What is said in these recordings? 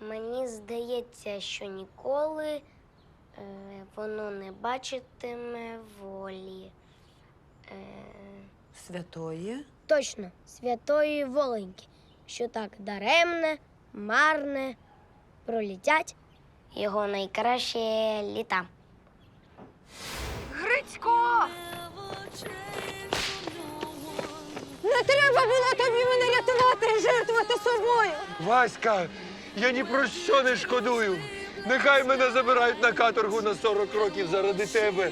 Мені здається, що ніколи е, воно не бачитиме волі. Е, Святої. точно, святої Волоньки, що так даремне, марне, пролітять його найкраще літа. Грицько! Не треба було тобі мене рятувати і жертвувати собою. Васька, я ні про що не шкодую. Нехай мене забирають на каторгу на 40 років заради тебе.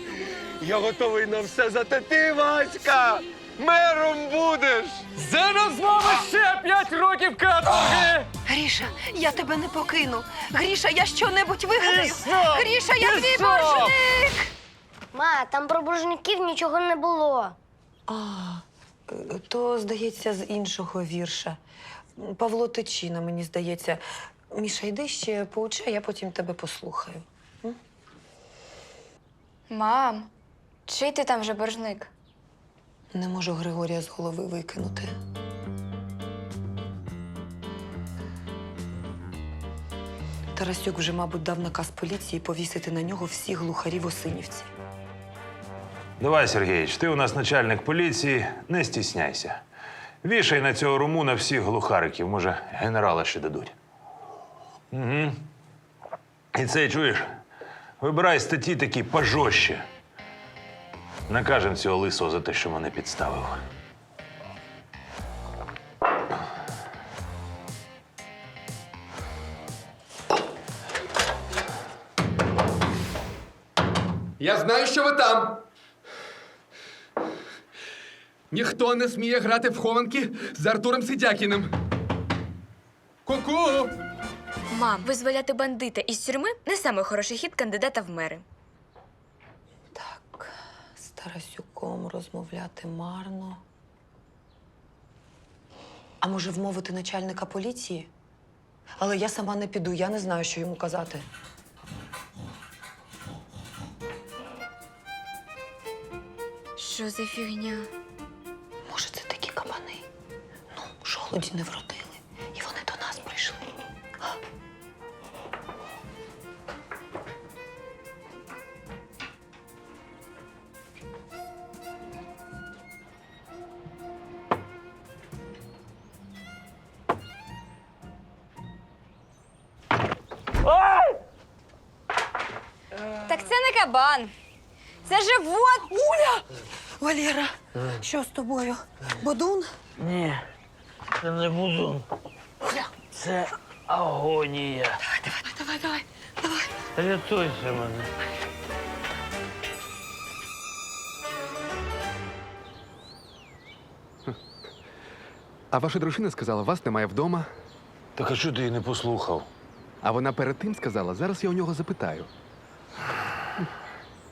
Я готовий на все зате ти, Васька! Мером будеш! Зараз з вами ще п'ять років каторги! Гріша, я тебе не покину. Гріша, я що-небудь вигадаю. Гріша, я твій що? боржник. Ма, там про боржників нічого не було. А, то, здається, з іншого вірша. Павло Тичина, мені здається. Міша, йди ще поучи, я потім тебе послухаю. Мам, чий ти там вже боржник? Не можу Григорія з голови викинути. Тарасюк вже, мабуть, дав наказ поліції повісити на нього всіх глухарів Осинівці. Давай, Сергійович, ти у нас начальник поліції, не стісняйся. Вішай на цього румуна всіх глухариків, може, генерала ще дадуть. Угу. І це чуєш? Вибирай статті такі пожорстче. Накажем цього лисого за те, що мене підставив. Я знаю, що ви там. Ніхто не сміє грати в хованки з Артуром Сидякіним. Ку-ку! Мам, визволяти бандита із тюрми не самий хороший хід кандидата в мери. Так, з Тарасюком розмовляти марно. А може вмовити начальника поліції? Але я сама не піду, я не знаю, що йому казати. Що за фігня? Жолуді не вродили, і вони до нас прийшли. А? Так це не кабан. Це живот. Уля! Валера, що з тобою? Бодун? Ні, це не будун. Це агонія. Давай, давай, давай, давай. Рятуйся мене. А ваша дружина сказала, вас немає вдома. Так а чого ти її не послухав? А вона перед тим сказала, зараз я у нього запитаю.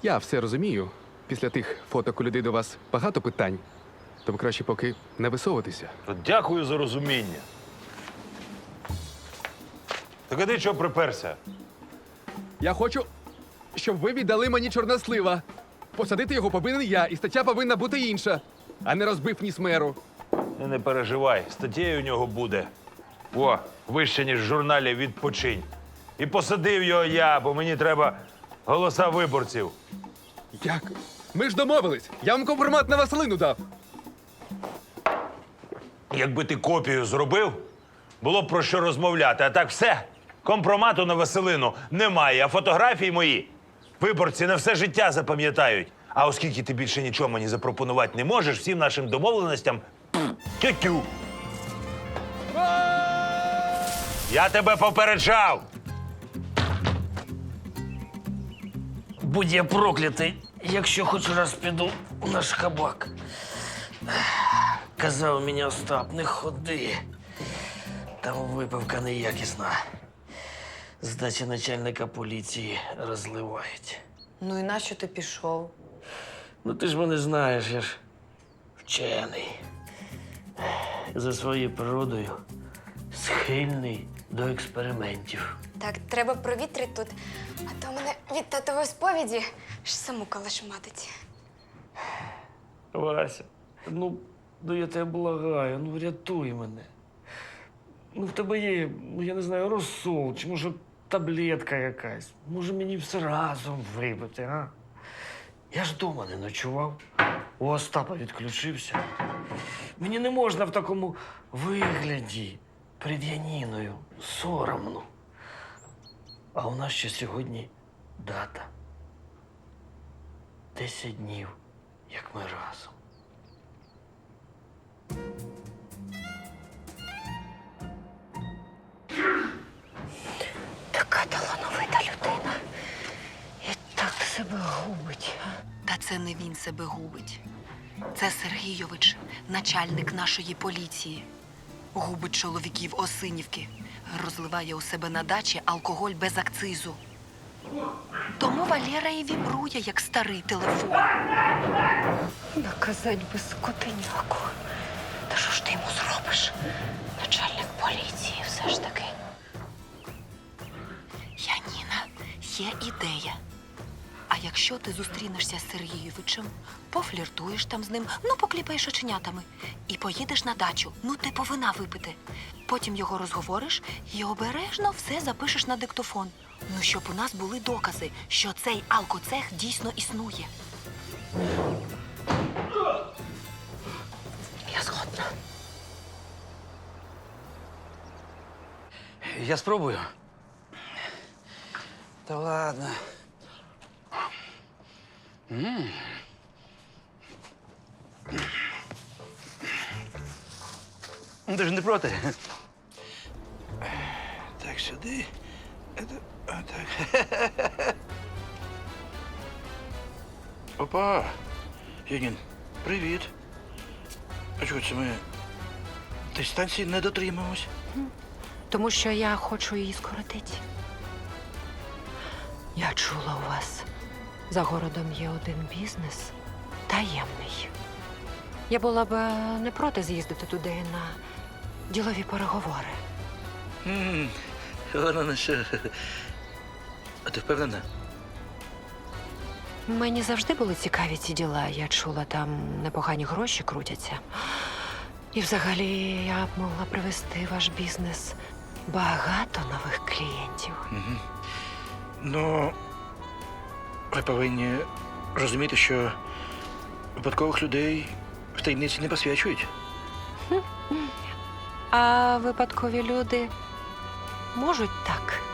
Я все розумію. Після тих фоток у людей до вас багато питань. Тому краще поки не висовуватися. Дякую за розуміння. Так а ти чого приперся? Я хочу, щоб ви віддали мені чорнослива. Посадити його повинен я, і стаття повинна бути інша, а не розбив ніс меру. Ти не переживай, статтєю у нього буде. О, вище, ніж в журналі відпочинь. І посадив його я, бо мені треба голоса виборців. Як? Ми ж домовились. Я вам компромат на Василину дав. Якби ти копію зробив, було б про що розмовляти. А так все. Компромату на Василину немає, а фотографії мої виборці на все життя запам'ятають. А оскільки ти більше нічого мені запропонувати не можеш, всім нашим домовленостям тю-тю. Я тебе попереджав. Будь я проклятий, якщо хоч раз піду у наш кабак. Казав мені Остап, не ходи. Там випивка неякісна. Здачі начальника поліції розливають. Ну і нащо ти пішов? Ну ти ж мене знаєш, я ж вчений. За своєю природою схильний до експериментів. Так, треба провітрити тут, а то мене від татової сповіді ж саму калашматить. Вася, ну Ну я тебе благаю, ну рятуй мене. Ну, в тебе є, ну я не знаю, розсол, чи може таблетка якась. Може мені все разом випити, а? Я ж дома не ночував. У Остапа відключився. Мені не можна в такому вигляді перед Яніною. Соромно. А у нас ще сьогодні дата. Десять днів, як ми разом. Це не він себе губить. Це Сергійович, начальник нашої поліції. Губить чоловіків Осинівки. Розливає у себе на дачі алкоголь без акцизу. Тому Валера і вібрує, як старий телефон. Наказать би скотиняку. Та що ж ти йому зробиш? Начальник поліції все ж таки. Яніна, є ідея. Якщо ти зустрінешся з Сергійовичем, пофліртуєш там з ним, ну покліпаєш оченятами, і поїдеш на дачу, ну ти повинна випити. Потім його розговориш і обережно все запишеш на диктофон. Ну, щоб у нас були докази, що цей алкоцех дійсно існує. Я згодна. Я спробую. Та ладно. Ну, Ти ж не проти. Так, сюди. Это, отак. Опа! Янін, привіт. А чого це ми дистанції не дотримуємось? Тому що я хочу її скоротити. Я чула у вас. За городом є один бізнес таємний. Я була б е, не проти з'їздити туди на ділові переговори. М, Вона не ще. А ти впевнена? Мені завжди були цікаві ці діла. Я чула, там непогані гроші крутяться. І взагалі я б могла привести ваш бізнес багато нових клієнтів. Ну, ви повинні розуміти, що випадкових людей в таємниці не посвячують. А випадкові люди можуть так.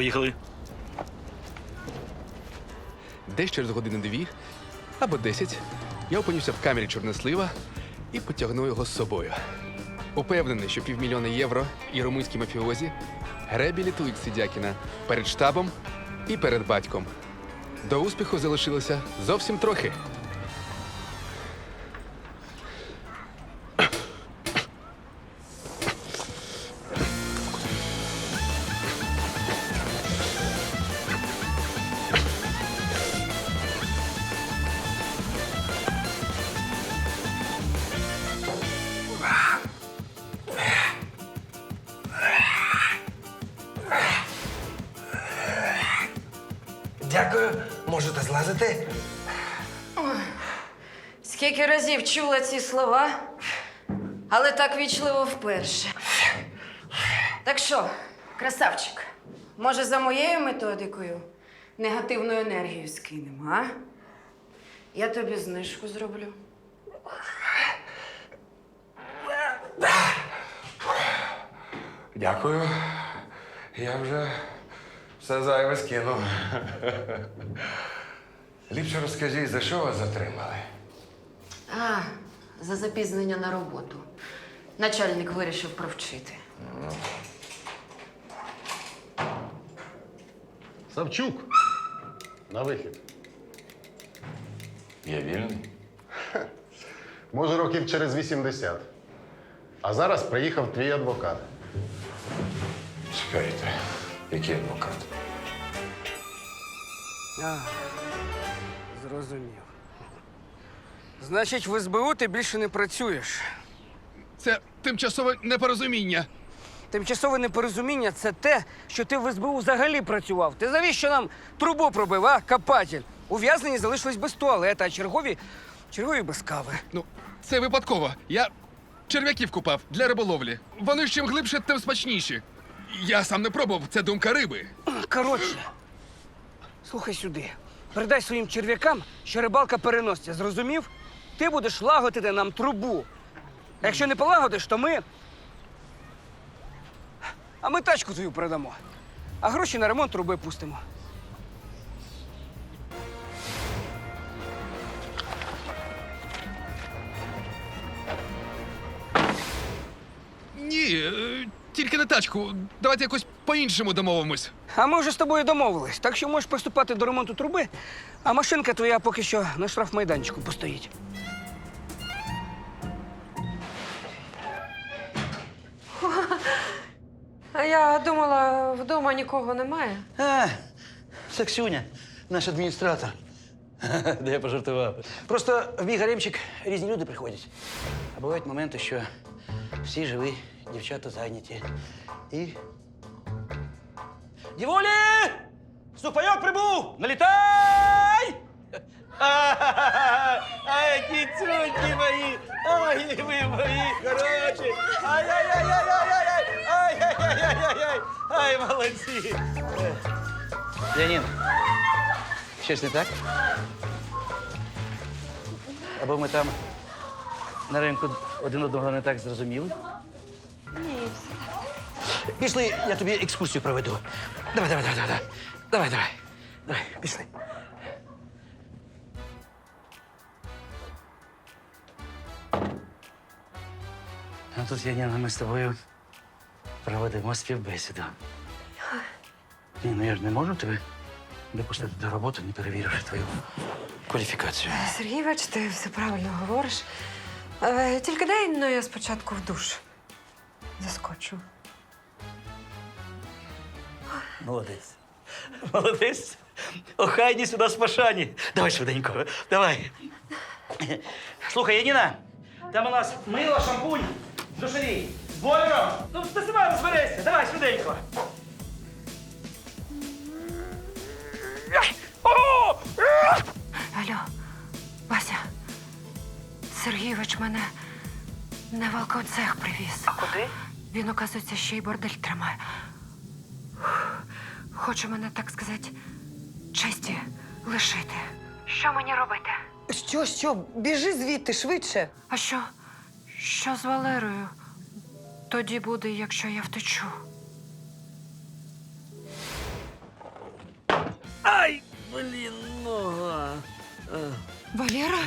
Поїхали. Десь через годину-дві або десять я опинюся в камері чорнослива і потягну його з собою. Упевнений, що півмільйона євро і румунські мафіозі реабілітують Сидякіна перед штабом і перед батьком. До успіху залишилося зовсім трохи. Скільки разів чула ці слова, але так вічливо вперше. Так що, красавчик, може, за моєю методикою негативну енергію скинемо, а? Я тобі знижку зроблю. Дякую. Я вже все зайве скинув. Ліпше розкажіть, за що вас затримали? А, за запізнення на роботу. Начальник вирішив провчити. Савчук. На вихід. Я вільний. Може, років через 80. А зараз приїхав твій адвокат. Чекайте, який адвокат? А, зрозумів. Значить, в СБУ ти більше не працюєш. Це тимчасове непорозуміння. Тимчасове непорозуміння це те, що ти в СБУ взагалі працював. Ти завіщо нам трубу пробив, а? Копатель. Ув'язнені залишились без туалета, а чергові, чергові без кави. Ну, це випадково. Я черв'яків купав для риболовлі. Вони ж чим глибше, тим смачніші. Я сам не пробував, це думка риби. Коротше, слухай сюди. Передай своїм черв'якам, що рибалка переноситься, зрозумів? Ти будеш лагодити нам трубу. А якщо не полагодиш, то ми. А ми тачку твою продамо. А гроші на ремонт труби пустимо. Ні, е, тільки не тачку. Давайте якось по-іншому домовимось. А ми вже з тобою домовились, так що можеш приступати до ремонту труби, а машинка твоя поки що на штрафмайданчику постоїть. Я думала, вдома нікого немає. А, це Ксюня, наш адміністратор. Де я пожартував. Просто в мій гаремчик різні люди приходять. А бувають моменти, що всі живі, дівчата зайняті. І. Діволі! Сухпайок прибув! Налітай! Ай, кіцюньки мої! Ай, ви мої хороші! Ай-яй-яй-яй-яй-яй! Ай-яй-яй-яй-яй! Ай, молодці! Леонід, щось не так? Або ми там на ринку один одного не так зрозуміли? Ні, все. Пішли, я тобі екскурсію проведу. Давай, давай, давай, давай. Давай, давай. Давай, пішли. А тут, Яніна, ми з тобою проведемо співбесіду. Ні, ну я ж не можу тебе допустити до роботи, не перевіривши твою кваліфікацію. Сергій, ти все правильно говориш. Е, тільки дай ну, я спочатку в душ. Заскочу. Молодець. Молодець. Охайність у нас в Пашані. Давай швиденько. Давай. Слухай, Яніна, там у нас мило, шампунь, душові. Бойлером. Ну, ти сама розберешся. Давай швиденько. Алло, Вася, Сергійович мене на волкоцех привіз. А куди? Він, оказується, ще й бордель тримає. Хоче мене, так сказати, честі лишити. Що мені робити? Що, що? Біжи звідти швидше. А що? Що з Валерою? Тоді буде, якщо я втечу. Ай, блін, нога. Валера?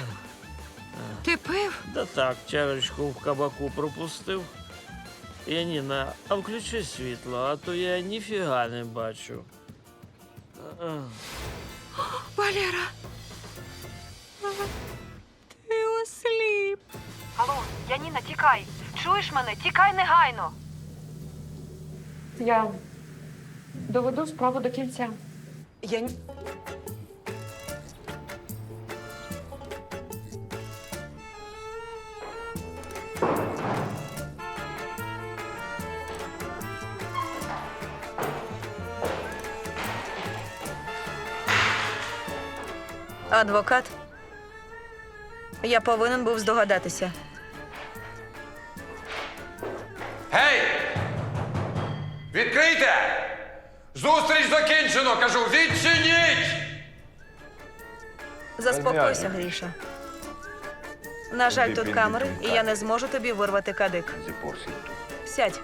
Ти пив? Да так, чарочку в кабаку пропустив. Яніна, а включи світло, а то я ніфіга не бачу. Валера. Ти осліп. Алло, Яніна, тікай. Чуєш мене? Тікай негайно. Я доведу справу до кінця. Я... ні- Адвокат. Я повинен був здогадатися. Гей! Відкрийте! Зустріч закінчено! Кажу, відчиніть! Заспокойся, Гріша. На жаль, тут камери, і я не зможу тобі вирвати кадик. Сядь,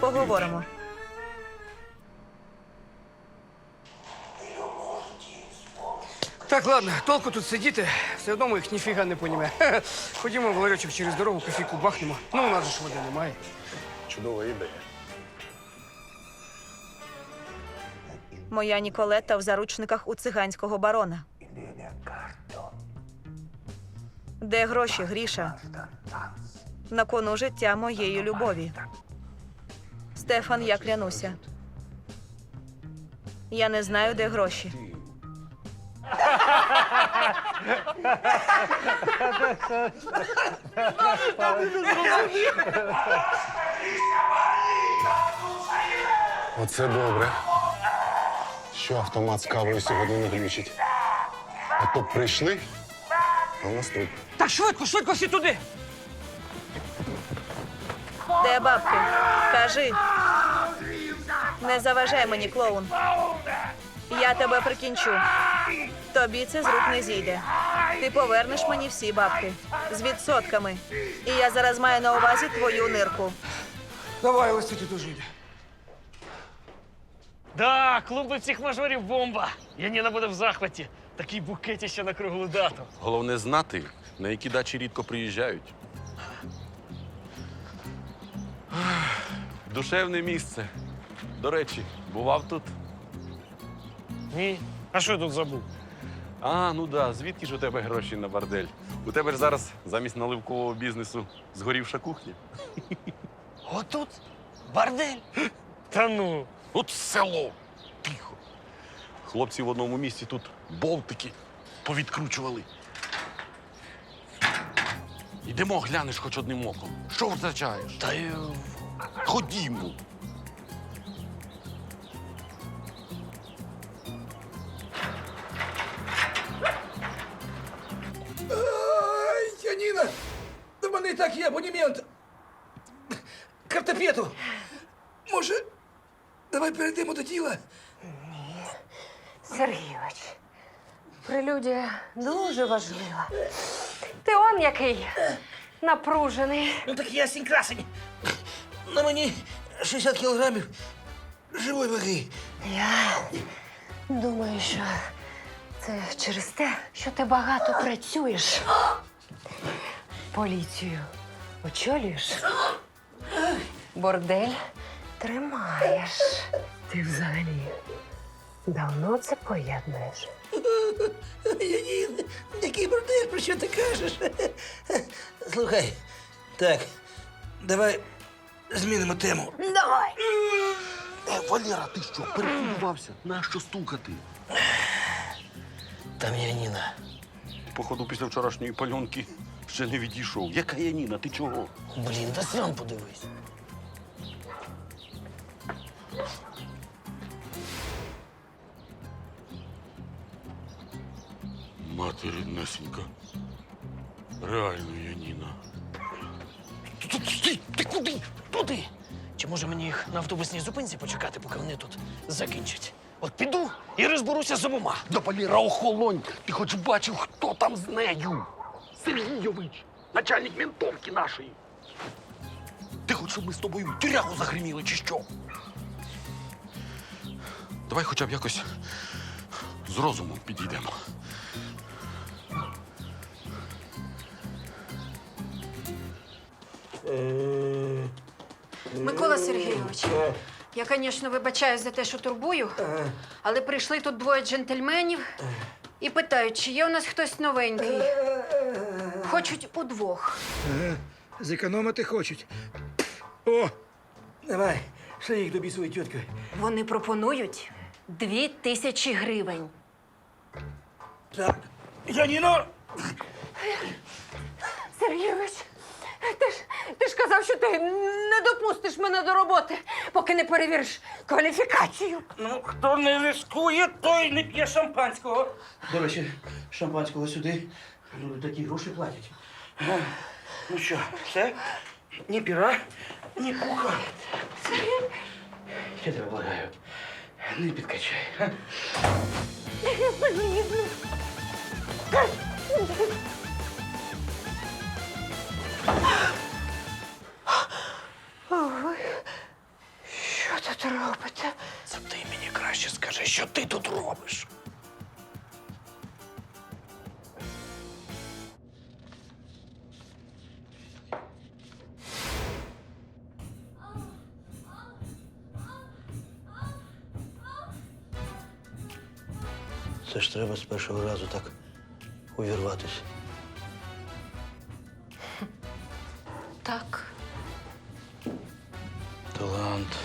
поговоримо. Так, ладно, толку тут сидіти, все одно ми їх ніфіга не поніме. Ходімо, Валерочок, через дорогу кофійку бахнемо. Ну, у нас же ж води немає. Чудова ідея. Моя Ніколетта в заручниках у циганського барона. Де гроші, Гріша? На кону життя моєї любові. Стефан, я клянуся. Я не знаю, де гроші. Оце добре. Що автомат з кавою сьогодні не глючить. А то прийшли, а нас труп. Так швидко, швидко всі туди. Де бабки? Кажи. Не заважай мені, клоун. Я тебе прикінчу. Тобі це з рук не зійде. Ти повернеш мені всі бабки з відсотками. І я зараз маю на увазі твою нирку. Давай, ось тут жити. Да, клуб цих мажорів бомба. Яніна буде в захваті. Такий букеті ще на круглу дату. Головне знати, на які дачі рідко приїжджають. Душевне місце. До речі, бував тут. Ні. А що я тут забув? А, ну да, звідки ж у тебе гроші на бордель? У тебе ж зараз замість наливкового бізнесу згорівша кухня. Отут? Бордель? Та ну. От село. Тихо. Хлопці в одному місці тут болтики повідкручували. Ідемо, глянеш хоч одним оком. Що втрачаєш? Та й... Ходімо. Ай, Яніна! До мене і так є абонемент. Картопету. Може, давай перейдемо до діла? Ні. Сергійович, прелюдія дуже важлива. Ти он який напружений. Ну так ясень красень. На мені 60 кілограмів живої ваги. Я думаю, що це через те, що ти багато працюєш. Поліцію очолюєш. Бордель тримаєш. Ти взагалі давно це поєднуєш. Янін, який бордель, про що ти кажеш? Слухай, так, давай змінимо тему. Давай. Е, Валера, ти що, перехвилювався? Нащо стукати? Там Яніна. Походу, після вчорашньої пальонки ще не відійшов. Яка Яніна, ти чого? Блін, та сам подивись. Мати ріднесенька. Реально Яніна. Ти, ти куди? Туди. Чи може мені їх на автобусній зупинці почекати, поки вони тут закінчать? От піду і розберуся з обома. Да Валера, охолонь! Ти хоч бачив, хто там з нею? Сергійович, начальник ментовки нашої. Ти хоч, щоб ми з тобою в тюрягу загриміли, чи що? Давай хоча б якось з розумом підійдемо. Микола Сергійович, я, звісно, вибачаюсь за те, що турбую, але прийшли тут двоє джентльменів і питають, чи є у нас хтось новенький. Хочуть удвох. Зекономити хочуть. О! Давай, шлі їх до бісової тітки. Вони пропонують дві тисячі гривень. Так. Яніно! Сергійович, ти ж, ти ж казав, що ти не допустиш мене до роботи, поки не перевіриш кваліфікацію. Ну, хто не рискує, той не п'є шампанського. До речі, шампанського сюди люди такі гроші платять. Ну, ну що, все? Ні піра, ні пуха. Я тебе благаю. Не підкачай. а? Що тут робите? Це ти мені краще скажи, що ти тут робиш. ж треба з першого разу так увірватися. Так. Талант.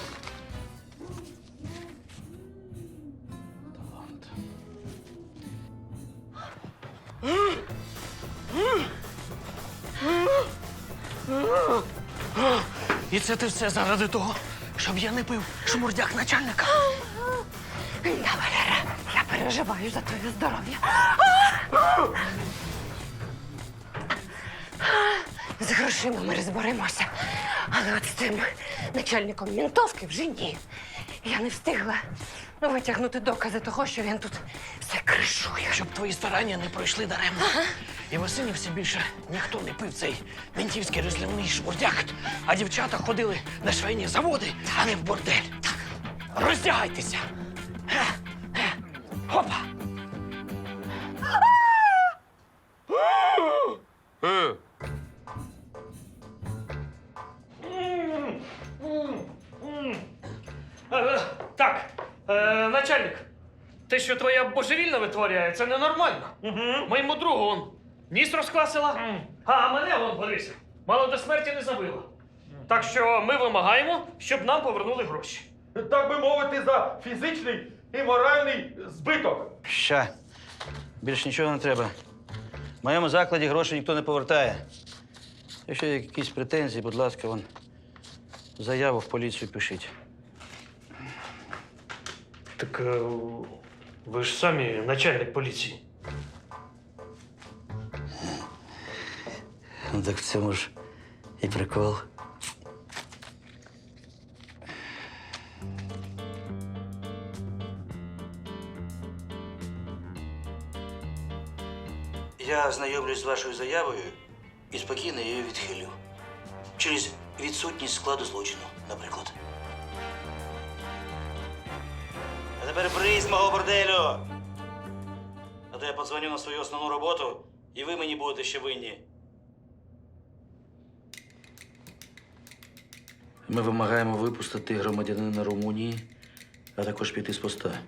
Талант. І це ти все заради того, щоб я не пив шмурдяк начальника. Да, Валера переживаю за твоє здоров'я. З грошима ми розберемося. Але от з цим начальником ментовки вже ні. Я не встигла витягнути докази того, що він тут все кришує. Щоб твої старання не пройшли даремно. І в Осинівці більше ніхто не пив цей ментівський розливний шмурдяк, а дівчата ходили на швейні заводи, а не в бордель. Роздягайтеся. Опа! Е, Е, Так, е, начальник, те, що твоя божевільна витворяє, це ненормально. Угу. Моєму другу он ніс розквасила, а мене он Борися, мало до смерті не забила. Так що ми вимагаємо, щоб нам повернули гроші. Так би мовити, за фізичний і моральний збиток. Ща. Більше нічого не треба. В моєму закладі гроші ніхто не повертає. Якщо є якісь претензії, будь ласка, вон, заяву в поліцію пишіть. Так е, ви ж самі начальник поліції. Ну так в цьому ж і прикол. Я ознайомлюсь з вашою заявою і спокійно її відхилю. Через відсутність складу злочину, наприклад. А тепер брись мого борделю! А то я подзвоню на свою основну роботу, і ви мені будете ще винні. Ми вимагаємо випустити громадянина Румунії, а також піти з поста.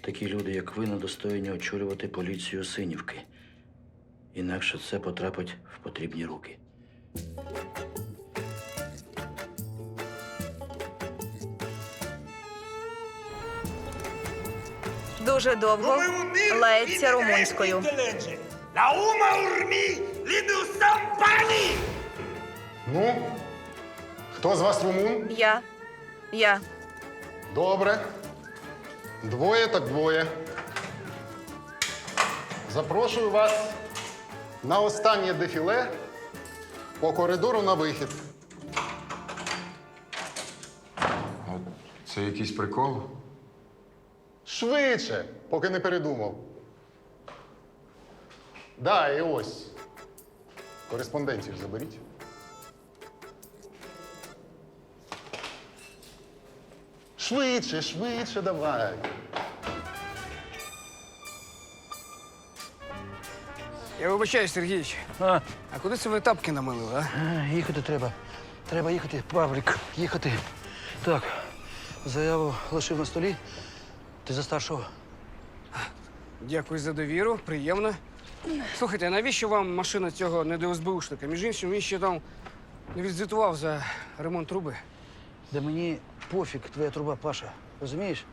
Такі люди, як ви, недостойні очолювати поліцію Синівки. Інакше це потрапить в потрібні руки. Дуже довго лається румунською. Ну, хто з вас румун? Я. Я. Добре. Двоє так двоє. Запрошую вас на останнє дефіле по коридору на вихід. Це якийсь прикол? Швидше, поки не передумав. Да, і ось. Кореспонденцію заберіть. Швидше, швидше давай. Я вибачаюсь, Сергійович. А, А куди це ви тапки намилили, а? е, їхати треба. Треба їхати, Павлік, їхати. Так, заяву лишив на столі. Ти за старшого. Дякую за довіру, приємно. Слухайте, а навіщо вам машина цього недоСБУшника? Між іншим, він ще там не відзвітував за ремонт труби. Да мені пофіг твоя труба, Паша. Розумієш?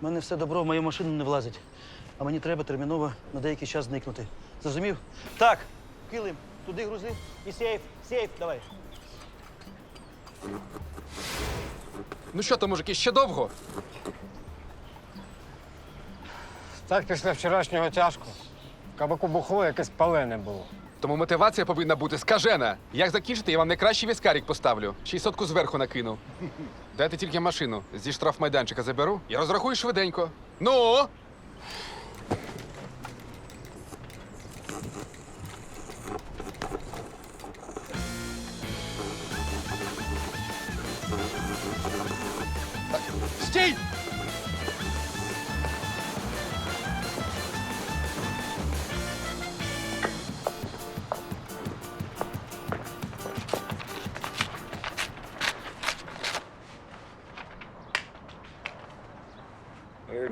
У мене все добро в мою машину не влазить. А мені треба терміново на деякий час зникнути. Зрозумів? Так, килим, туди грузи і сейф, сейф, давай. Ну що, то, мужики, ще довго? Так після вчорашнього тяжко. Кабаку бухло якесь палене було. Тому мотивація повинна бути скажена. Як закінчите, я вам найкращий віскарік поставлю. Ще й сотку зверху накину. Дайте тільки машину. Зі штрафмайданчика заберу. Я розрахую швиденько. Ну!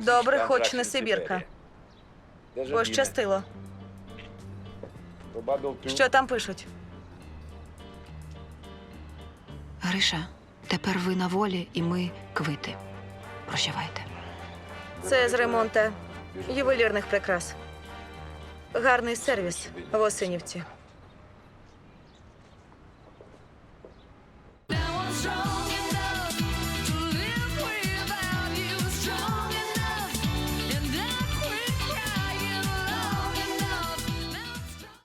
Добре, хоч не Сибірка. Пощастило. Що там пишуть? Гриша, тепер ви на волі і ми квити. Прощавайте. Це з ремонту ювелірних прикрас. Гарний сервіс в Осинівці.